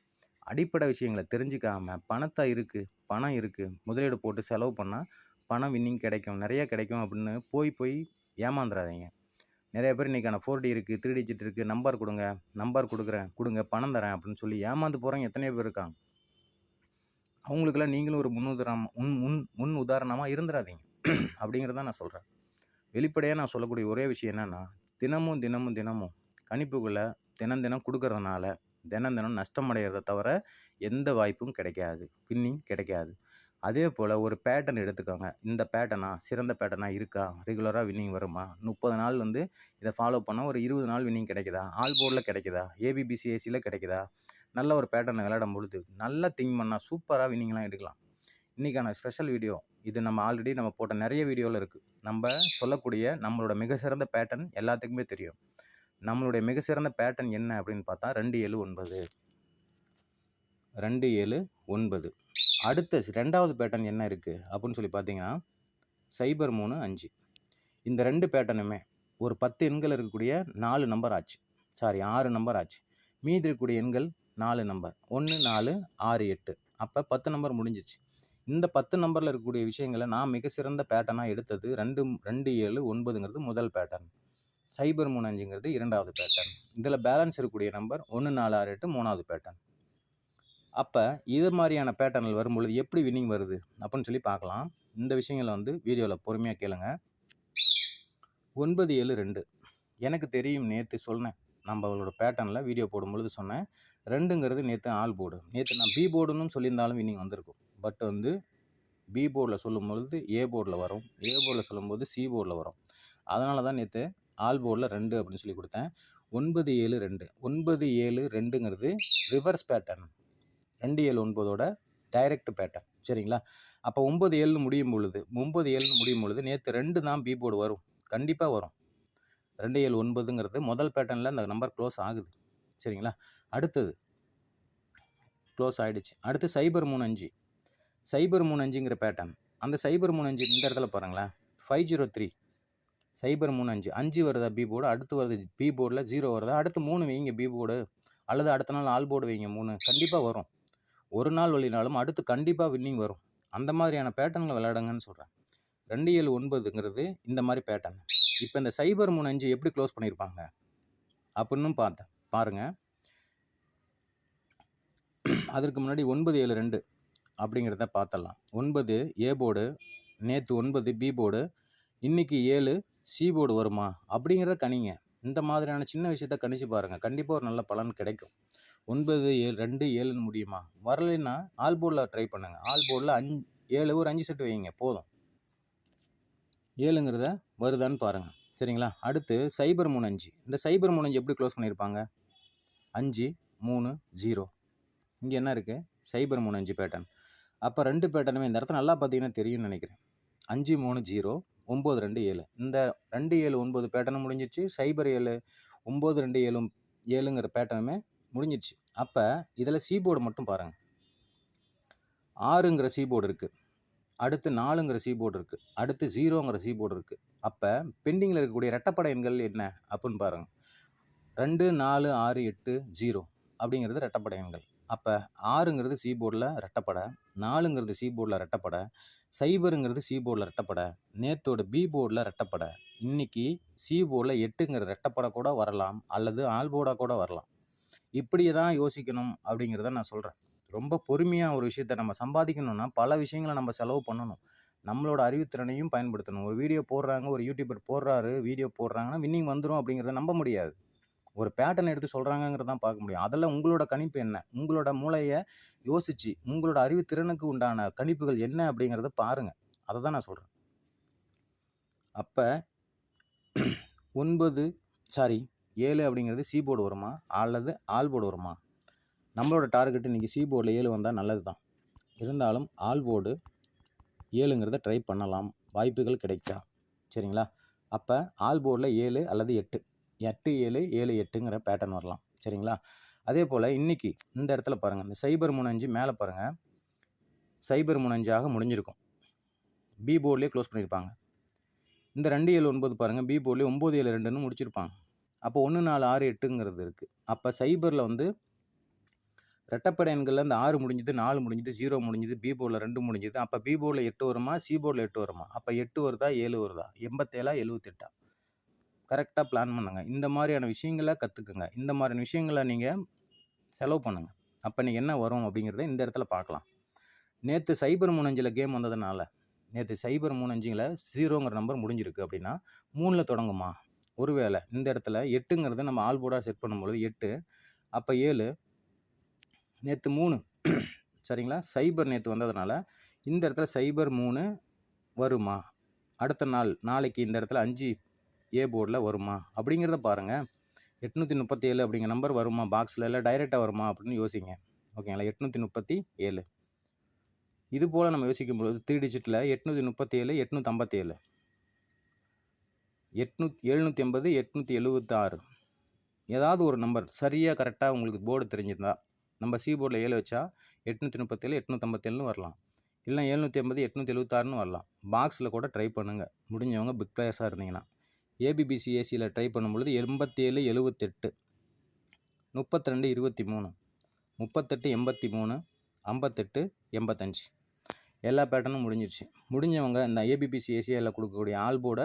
அடிப்படை விஷயங்களை தெரிஞ்சுக்காமல் பணத்தை இருக்குது பணம் இருக்குது முதலீடு போட்டு செலவு பண்ணால் பணம் இன்னிங் கிடைக்கும் நிறைய கிடைக்கும் அப்படின்னு போய் போய் ஏமாந்துடாதீங்க நிறைய பேர் இன்றைக்கான ஃபோர் டி இருக்குது த்ரீ டிஜிட் இருக்குது நம்பர் கொடுங்க நம்பர் கொடுக்குறேன். கொடுங்க பணம் தரேன் அப்படின்னு சொல்லி ஏமாந்து போகிறவங்க எத்தனையோ பேர் இருக்காங்க. அவங்களுக்கெல்லாம் நீங்களும் ஒரு முன்னுதாரணம் முன் முன் முன் உதாரணமாக இருந்துடாதீங்க அப்படிங்கிறத நான் சொல்கிறேன் வெளிப்படையாக நான் சொல்லக்கூடிய ஒரே விஷயம் என்னென்னா தினமும் தினமும் தினமும் கணிப்புகளை தினம் தினம் கொடுக்கறதுனால தினம் தினம் நஷ்டம் அடைகிறத தவிர எந்த வாய்ப்பும் கிடைக்காது. வின்னிங் கிடைக்காது. அதே போல் ஒரு பேட்டர்ன் எடுத்துக்கோங்க. இந்த பேட்டர்னா சிறந்த பேட்டர்னாக இருக்கா? ரெகுலராக வின்னிங் வருமா? முப்பது நாள் வந்து இதை ஃபாலோ பண்ணால் ஒரு இருபது நாள் வின்னிங் கிடைக்குதா? ஆல் போர்டில் கிடைக்குதா? ஏபிபிசிஎஸ்சியில் கிடைக்குதா? நல்ல ஒரு பேட்டர்னை விளையாடும் பொழுது நல்லா திங்க் பண்ணால் சூப்பராக வின்னிங்லாம் எடுக்கலாம். இன்றைக்கான ஸ்பெஷல் வீடியோ இது நம்ம ஆல்ரெடி நம்ம போட்ட நிறைய வீடியோவில் இருக்குது நம்ம சொல்லக்கூடிய நம்மளோட மிக சிறந்த பேட்டர்ன் எல்லாத்துக்குமே தெரியும். நம்மளுடைய மிக சிறந்த பேட்டர்ன் என்ன அப்படின்னு பார்த்தா ரெண்டு ஏழு ஒன்பது. ரெண்டு ஏழு ஒன்பது. அடுத்த ரெண்டாவது பேட்டர்ன் என்ன இருக்குது அப்படின்னு சொல்லி பார்த்தீங்கன்னா சைபர் மூணு அஞ்சு. இந்த ரெண்டு பேட்டர்னுமே ஒரு பத்து எண்கள் இருக்கக்கூடிய நாலு நம்பர் ஆச்சு. சாரி ஆறு நம்பர் ஆச்சு. மீதி இருக்கக்கூடிய எண்கள் நாலு நம்பர் ஒன்று நாலு ஆறு எட்டு. அப்போ பத்து நம்பர் முடிஞ்சிச்சு. இந்த பத்து நம்பரில் இருக்கக்கூடிய விஷயங்களை நான் மிக சிறந்த பேட்டர்னாக எடுத்தது ரெண்டு ரெண்டு ஏழு ஒன்பதுங்கிறது முதல் பேட்டர்ன் சைபர் மூணு அஞ்சுங்கிறது இரண்டாவது பேட்டர்ன் இதில் பேலன்ஸ் இருக்கக்கூடிய நம்பர் ஒன்று நாலு ஆறு எட்டு மூணாவது பேட்டர்ன் அப்போ இது மாதிரியான பேட்டர்னில் வரும்பொழுது எப்படி வின்னிங் வருது? அப்படின்னு சொல்லி பார்க்கலாம். இந்த விஷயங்களை வந்து வீடியோவில் பொறுமையாக கேளுங்க. ஒன்பது ஏழு ரெண்டு. எனக்கு தெரியும் நேற்று சொன்னேன். நம்ம அவளோட பேட்டர்னில் வீடியோ போடும்பொழுது சொன்னேன். ரெண்டுங்கிறது நேற்று ஆல் போர்டு நேற்று நான் பி போர்டுன்னு சொல்லியிருந்தாலும் வின்னிங் வந்திருக்கும். பட் வந்து பி போர்டில் சொல்லும்பொழுது ஏ போர்டில் வரும். ஏ போர்டில் சொல்லும்போது சி போர்டில் வரும். அதனால தான் நேற்று ஆல் போர்டில் ரெண்டு அப்படின்னு சொல்லி கொடுத்தேன். ஒன்பது ஏழு ரெண்டு. ஒன்பது ஏழு ரெண்டுங்கிறது ரிவர்ஸ் பேட்டர்ன் ரெண்டு ஏழு ஒன்பதோட டைரக்ட் பேட்டர்ன் சரிங்களா? அப்போ ஒம்பது ஏழு முடியும் பொழுது ஒம்பது ஏழு முடியும் பொழுது நேற்று ரெண்டு தான் பி போர்டு வரும். கண்டிப்பாக வரும். ரெண்டு ஏழு ஒன்பதுங்கிறது முதல் பேட்டர்னில் அந்த நம்பர் க்ளோஸ் ஆகுது. சரிங்களா? அடுத்தது க்ளோஸ் ஆகிடுச்சு அடுத்து சைபர் மூணு அஞ்சு சைபர் மூணு அஞ்சுங்கிற பேட்டர்ன் அந்த சைபர் மூணு அஞ்சு இந்த இடத்துல பாருங்களேன். ஃபைவ் ஜீரோ த்ரீ சைபர் மூணு அஞ்சு அஞ்சு வருதா பி போர்டு அடுத்து வருது பி போர்டில் ஜீரோ வருதா? அடுத்து மூணு வைங்க பி போர்டு அல்லது அடுத்த நாள் ஆல் போர்டு வைங்க மூணு. கண்டிப்பாக வரும். ஒரு நாள் வழினாலும் அடுத்து கண்டிப்பாக வின்னிங் வரும். அந்த மாதிரியான பேட்டர்னில் விளையாடுங்கன்னு சொல்கிறேன் ரெண்டு ஏழு ஒன்பதுங்கிறது இந்த மாதிரி பேட்டர்ன் இப்போ இந்த சைபர் மூணு அஞ்சு எப்படி க்ளோஸ் பண்ணியிருப்பாங்க அப்படின்னு பார்த்தேன். பாருங்கள் அதற்கு முன்னாடி ஒன்பது ஏழு ரெண்டு அப்படிங்கிறத பார்த்தலாம். ஒன்பது ஏ போர்டு நேற்று ஒன்பது பி போர்டு இன்றைக்கி ஏழு சி போர்டு வருமா? அப்படிங்கிறத கணிங்க. இந்த மாதிரியான சின்ன விஷயத்த கணிச்சு பாருங்கள் கண்டிப்பாக ஒரு நல்ல பலன் கிடைக்கும். ஒன்பது ஏழு ரெண்டு ஏழுன்னு முடியுமா? வரலைன்னா ஆல் போர்டில் ட்ரை பண்ணுங்கள் ஆல் போர்டில் அஞ்சு ஏழு ஒரு அஞ்சு செட்டு வைங்க. போதும். ஏழுங்கிறத வருதான்னு பாருங்கள் சரிங்களா? அடுத்து சைபர் மூணு அஞ்சு. இந்த சைபர் மூணு அஞ்சு எப்படி க்ளோஸ் பண்ணியிருப்பாங்க? அஞ்சு மூணு ஜீரோ இங்கே என்ன இருக்குது சைபர் மூணு அஞ்சு பேட்டர்ன் அப்போ ரெண்டு பேட்டர்னுமே இந்த இடத்துல நல்லா பார்த்தீங்கன்னா தெரியும்னு நினைக்கிறேன். அஞ்சு மூணு ஜீரோ ஒம்பது ரெண்டு ஏழு. இந்த ரெண்டு ஏழு ஒன்பது பேட்டர்னும் முடிஞ்சிச்சு சைபர் ஏழு ஒம்பது ரெண்டு ஏழு ஏழுங்கிற பேட்டர்னுமே முடிஞ்சிடுச்சு. அப்போ இதில் சீபோர்டு மட்டும் பாருங்கள் ஆறுங்கிற சீபோர்டு இருக்குது அடுத்து நாலுங்கிற சீபோர்டு இருக்குது அடுத்து ஜீரோங்கிற சீபோர்டு இருக்குது அப்போ பெண்டிங்கில் இருக்கக்கூடிய ரெட்டப்படை எண்கள் என்ன? அப்புடின்னு பாருங்கள் ரெண்டு நாலு ஆறு எட்டு ஜீரோ அப்படிங்கிறது ரெட்டப்படை எண்கள் அப்போ ஆறுங்கிறது சி போர்டில் ரெட்டப்படை நாலுங்கிறது சி போர்டில் ரெட்டப்படை சைபருங்கிறது சி போர்டில் ரெட்டப்படை நேத்தோட பி போர்டில் ரெட்டப்படை இன்னைக்கு சி போர்டில் எட்டுங்கிற ரெட்டப்படை கூட வரலாம் அல்லது ஆல்போர்டாக கூட வரலாம். இப்படியே தான் யோசிக்கணும் அப்படிங்கிறத நான் சொல்கிறேன் ரொம்ப பொறுமையாக ஒரு விஷயத்த நம்ம சம்பாதிக்கணும்னா பல விஷயங்களை நம்ம செலவு பண்ணணும். நம்மளோட அறிவுத்திறனையும் பயன்படுத்தணும். ஒரு வீடியோ போடுறாங்க ஒரு யூடியூபர் போடுறாரு வீடியோ போடுறாங்கன்னா வின்னிங் வந்துடும் அப்படிங்கிறத நம்ப முடியாது. ஒரு பேட்டர்ன் எடுத்து சொல்கிறாங்கங்கிறது தான் பார்க்க முடியும். அதில் உங்களோட கணிப்பு என்ன? உங்களோட மூளையை யோசித்து உங்களோட அறிவுத்திறனுக்கு உண்டான கணிப்புகள் என்ன அப்படிங்கிறத பாருங்கள் அதை தான் நான் சொல்கிறேன் அப்போ ஒன்பது சாரி ஏழு அப்படிங்கிறது சி போர்டு வருமா? அல்லது ஆல் போர்டு வருமா? நம்மளோட டார்கெட் இன்றைக்கி சி போர்டில் ஏழு வந்தால் நல்லது தான் இருந்தாலும் ஆல் போர்டு ஏழுங்கிறத ட்ரை பண்ணலாம். வாய்ப்புகள் கிடைச்சா. சரிங்களா? அப்போ ஆல் போர்டில் ஏழு அல்லது எட்டு. எட்டு ஏழு ஏழு எட்டுங்கிற பேட்டர்ன் வரலாம். சரிங்களா? அதே போல் இன்றைக்கி இந்த இடத்துல பாருங்கள் இந்த சைபர் முனஞ்சு மேலே பாருங்கள் சைபர் முனஞ்சாக முடிஞ்சிருக்கும். பி போர்ட்லேயே க்ளோஸ் பண்ணியிருப்பாங்க இந்த ரெண்டு ஏழு ஒன்பது பாருங்கள் பி போர்ட்லேயே ஒம்பது ஏழு ரெண்டுன்னு முடிச்சிருப்பாங்க. அப்போ ஒன்று நாலு ஆறு எட்டுங்கிறது இருக்குது அப்போ சைபரில் வந்து ரெட்டப்படை எண்களில் அந்த ஆறு முடிஞ்சது நாலு முடிஞ்சது ஜீரோ முடிஞ்சது பி போர்டில் ரெண்டு முடிஞ்சது. அப்போ பி போர்டில் எட்டு வருமா சி போர்டில் எட்டு வருமா? அப்போ எட்டு வருதா ஏழு வருதா? எண்பத்தேழா எழுவத்தெட்டா? கரெக்டாக பிளான் பண்ணுங்க. இந்த மாதிரியான விஷயங்களை கற்றுக்குங்க இந்த மாதிரியான விஷயங்களை நீங்கள் செலவு பண்ணுங்கள் அப்போ நீங்கள் என்ன வரும் அப்படிங்கிறத இந்த இடத்துல பார்க்கலாம் நேற்று சைபர் மூணஞ்சில் கேம் வந்ததுனால நேற்று சைபர் மூணஞ்சில் ஜீரோங்கிற நம்பர் முடிஞ்சிருக்கு அப்படின்னா மூணில் தொடங்குமா? ஒருவேளை இந்த இடத்துல எட்டுங்கிறது நம்ம ஆல் போர்டாக செட் பண்ணும்பொழுது எட்டு. அப்போ ஏழு. நேற்று மூணு. சரிங்களா? சைபர் நேற்று வந்ததுனால இந்த இடத்துல சைபர் மூணு வருமா? அடுத்த நாள் நாளைக்கு இந்த இடத்துல அஞ்சு ஏ போர்டில் வருமா? அப்படிங்கிறத பாருங்கள் எட்நூற்றி முப்பத்தி ஏழு அப்படிங்கிற நம்பர் வருமா பாக்ஸில் இல்லை டைரெக்டாக வருமா அப்படின்னு யோசிங்க. ஓகேங்களா எட்நூற்றி முப்பத்தி ஏழு இது போல் நம்ம யோசிக்கும் பொழுது த்ரீ டிஜிட்டில் எட்நூற்றி முப்பத்தி ஏழு எட்நூற்றி ஐம்பத்தி ஏழு எட்நூத் எழுநூற்றி எண்பது எட்நூற்றி எழுபத்தாறு ஏதாவது ஒரு நம்பர் சரியாக கரெக்டாக உங்களுக்கு போர்டு தெரிஞ்சிருந்தா நம்ம சி போர்டில் ஏழு வச்சா எட்நூற்றி முப்பத்தேழு எட்நூற்றம்பத்தேழுன்னு வரலாம். இல்லை எழுநூற்றி எண்பது எட்நூற்றி எழுபத்தாறுன்னு வரலாம் பாக்ஸில் கூட ட்ரை பண்ணுங்கள் முடிஞ்சவங்க பிக் பிளேயர்ஸாக இருந்தீங்கன்னா. ஏபிபிசி ஏசியில் ட்ரை பண்ணும்பொழுது எண்பத்தேழு எழுபத்தெட்டு முப்பத்திரெண்டு இருபத்தி மூணு முப்பத்தெட்டு எண்பத்தி மூணு ஐம்பத்தெட்டு எண்பத்தஞ்சு. எல்லா பேட்டர்னும் முடிஞ்சிருச்சு. முடிஞ்சவங்க இந்த ஏபிபிசி ஏசியாவில் கொடுக்கக்கூடிய ஆல்போட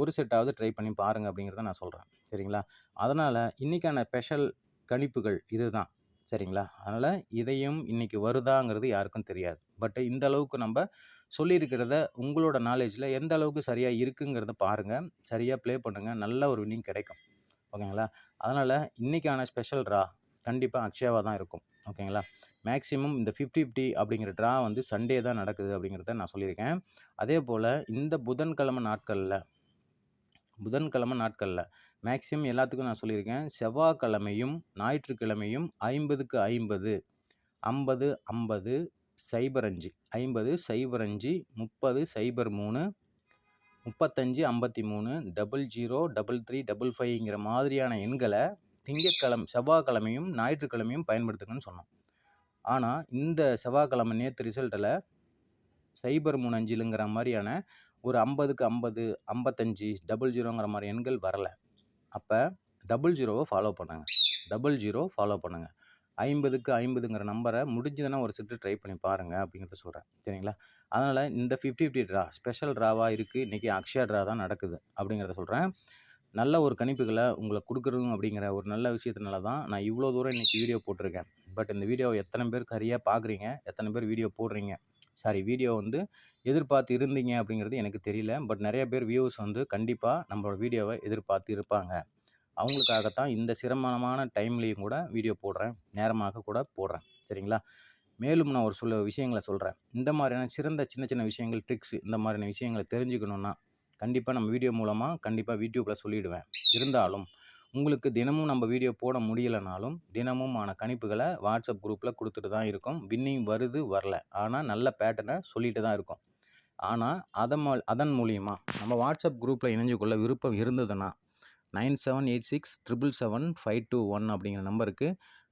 ஒரு செட்டாவது ட்ரை பண்ணி பாருங்கள் அப்படிங்கிறத நான் சொல்கிறேன் சரிங்களா? அதனால் இன்றைக்கான ஸ்பெஷல் கணிப்புகள் இது தான் சரிங்களா? அதனால் இதையும் இன்றைக்கி வருதாங்கிறது யாருக்கும் தெரியாது. பட் இந்த அளவுக்கு நம்ம சொல்லியிருக்கிறத உங்களோட நாலேஜில் எந்த அளவுக்கு சரியாக இருக்குங்கிறத பாருங்கள் சரியாக ப்ளே பண்ணுங்கள் நல்ல ஒரு வின்னிங் கிடைக்கும். ஓகேங்களா? அதனால் இன்றைக்கான ஸ்பெஷல் ட்ரா கண்டிப்பாக அக்ஷயாவாக தான் இருக்கும். ஓகேங்களா? மேக்ஸிமம் இந்த ஃபிஃப்டி ஃபிஃப்டி அப்படிங்கிற ட்ரா வந்து சண்டே தான் நடக்குது அப்படிங்கிறத நான் சொல்லியிருக்கேன். அதே போல் இந்த புதன்கிழமை நாட்களில் புதன்கிழமை நாட்களில். மேக்ஸிமம் எல்லாத்துக்கும் நான் சொல்லியிருக்கேன். செவ்வாய்க்கிழமையும் ஞாயிற்றுக்கிழமையும் ஐம்பதுக்கு ஐம்பது ஐம்பது ஐம்பது சைபர் அஞ்சு. ஐம்பது சைபர் அஞ்சு முப்பது சைபர் மூணு முப்பத்தஞ்சு ஐம்பத்தி மூணு double zero double three double ஃபைவ்ங்கிற மாதிரியான எண்களை திங்கட்கிழமை செவ்வாய்க்கிழமையும் ஞாயிற்றுக்கிழமையும் பயன்படுத்துங்கன்னு சொன்னோம். ஆனால் இந்த செவ்வாய்க்கிழமை நேற்று ரிசல்ட்டில் சைபர் மூணு அஞ்சிலுங்கிற மாதிரியான ஒரு ஐம்பதுக்கு ஐம்பது ஐம்பத்தஞ்சு டபுள் ஜீரோங்கிற மாதிரி எண்கள் வரலை. அப்போ டபுள் ஜீரோவை ஃபாலோ பண்ணுங்கள் டபுள் ஜீரோ ஃபாலோ பண்ணுங்கள் ஐம்பதுக்கு ஐம்பதுங்கிற நம்பரை முடிஞ்சதுன்னா ஒரு சிட்டு ட்ரை பண்ணி பாருங்கள் அப்படிங்கிறத சொல்கிறேன் சரிங்களா? அதனால் இந்த ஃபிஃப்டி ஃபிஃப்டி ட்ரா ஸ்பெஷல் ட்ராவாக இருக்குது இன்றைக்கி அக்ஷயா ட்ரா தான் நடக்குது அப்படிங்கிறத சொல்கிறேன் நல்ல ஒரு கணிப்புகளை உங்களுக்கு கொடுக்குறதும் அப்படிங்கிற ஒரு நல்ல விஷயத்தினால தான் நான் இவ்வளோ தூரம் இன்றைக்கி வீடியோ போட்டிருக்கேன். பட் இந்த வீடியோவை எத்தனை பேர் கரியாக பார்க்குறீங்க எத்தனை பேர் வீடியோ போடுறீங்க? சாரி வீடியோ வந்து எதிர்பார்த்து இருந்தீங்க அப்படிங்கிறது எனக்கு தெரியல. பட் நிறைய பேர் வியூஸ் வந்து கண்டிப்பாக நம்மளோட வீடியோவை எதிர்பார்த்து இருப்பாங்க. அவங்களுக்காகத்தான் இந்த சிரமமான டைம்லேயும் கூட வீடியோ போடுறேன். நேரமாக கூட போடுறேன். சரிங்களா? மேலும் நான் ஒரு சில விஷயங்களை சொல்கிறேன் இந்த மாதிரியான சிறந்த சின்ன சின்ன விஷயங்கள் ட்ரிக்ஸ் இந்த மாதிரியான விஷயங்களை தெரிஞ்சுக்கணுன்னா கண்டிப்பாக நம்ம வீடியோ மூலமாக கண்டிப்பாக யூடியூப்பில் சொல்லிவிடுவேன் இருந்தாலும் உங்களுக்கு தினமும் நம்ம வீடியோ போட முடியலைனாலும் தினமும் ஆன கணிப்புகளை வாட்ஸ்அப் குரூப்பில் கொடுத்துட்டு தான் இருக்கோம். வின்னிங் வருது வரல. ஆனால் நல்ல பேட்டர்னை சொல்லிட்டு தான் இருக்கும். ஆனால் அதன் அதன் மூலியமாக நம்ம வாட்ஸ்அப் குரூப்பில் இணைஞ்சு கொள்ள விருப்பம் இருந்ததுன்னா nine seven eight six triple seven five two one அப்படிங்கிற நம்பருக்கு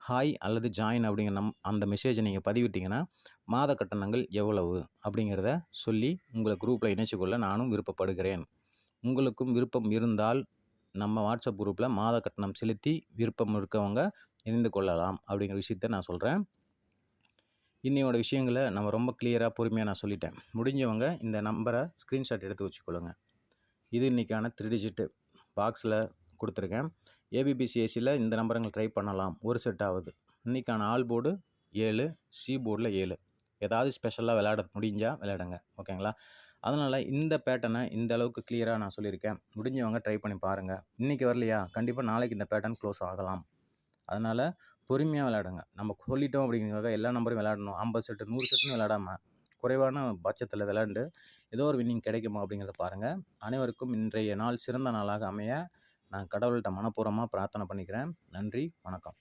ஹாய் அல்லது ஜாயின் அப்படிங்கிற நம் அந்த மெசேஜை நீங்கள் பதிவிட்டிங்கன்னா மாத கட்டணங்கள் எவ்வளவு அப்படிங்கிறத சொல்லி உங்களை குரூப்பில் இணைச்சிக்கொள்ள நானும் விருப்பப்படுகிறேன். உங்களுக்கும் விருப்பம் இருந்தால் நம்ம வாட்ஸ்அப் குரூப்பில் மாத கட்டணம் செலுத்தி விருப்பம் இருக்கவங்க இணைந்து கொள்ளலாம் அப்படிங்கிற விஷயத்த நான் சொல்கிறேன் இன்னையோட விஷயங்களை நம்ம ரொம்ப கிளியராக பொறுமையாக நான் சொல்லிட்டேன். முடிஞ்சவங்க இந்த நம்பரை ஸ்க்ரீன்ஷாட் எடுத்து வச்சுக்கொள்ளுங்க. இது இன்றைக்கான த்ரீ டிஜிட்டு பாக்ஸில் கொடுத்துருக்கேன். ஏபிபிசிஎஸ்சியில் இந்த நம்பருங்கள் ட்ரை பண்ணலாம். ஒரு செட் ஆகுது இன்றைக்கான ஆல் போர்டு ஏழு சி போர்டில் ஏழு. ஏதாவது ஸ்பெஷலாக விளையாட முடிஞ்சால் விளையாடுங்க. ஓகேங்களா? அதனால் இந்த பேட்டர்னை இந்த அளவுக்கு கிளியராக நான் சொல்லியிருக்கேன். முடிஞ்சவங்க ட்ரை பண்ணி பாருங்கள் இன்றைக்கி வரலையா? கண்டிப்பாக நாளைக்கு இந்த பேட்டர்ன் க்ளோஸ் ஆகலாம். அதனால் பொறுமையாக விளையாடுங்க. நம்ம சொல்லிட்டோம் அப்படிங்கிறத எல்லா நம்பரும் விளையாடணும். ஐம்பது செட்டு நூறு செட்டுன்னு விளையாடாமல் குறைவான பட்சத்தில் விளையாண்டு ஏதோ ஒரு வின்னிங் கிடைக்குமா அப்படிங்கிறத பாருங்கள் அனைவருக்கும் இன்றைய நாள் சிறந்த நாளாக அமைய நான் கடவுள்கிட்ட மனப்பூர்வமாக பிரார்த்தனை பண்ணிக்கிறேன். நன்றி வணக்கம்.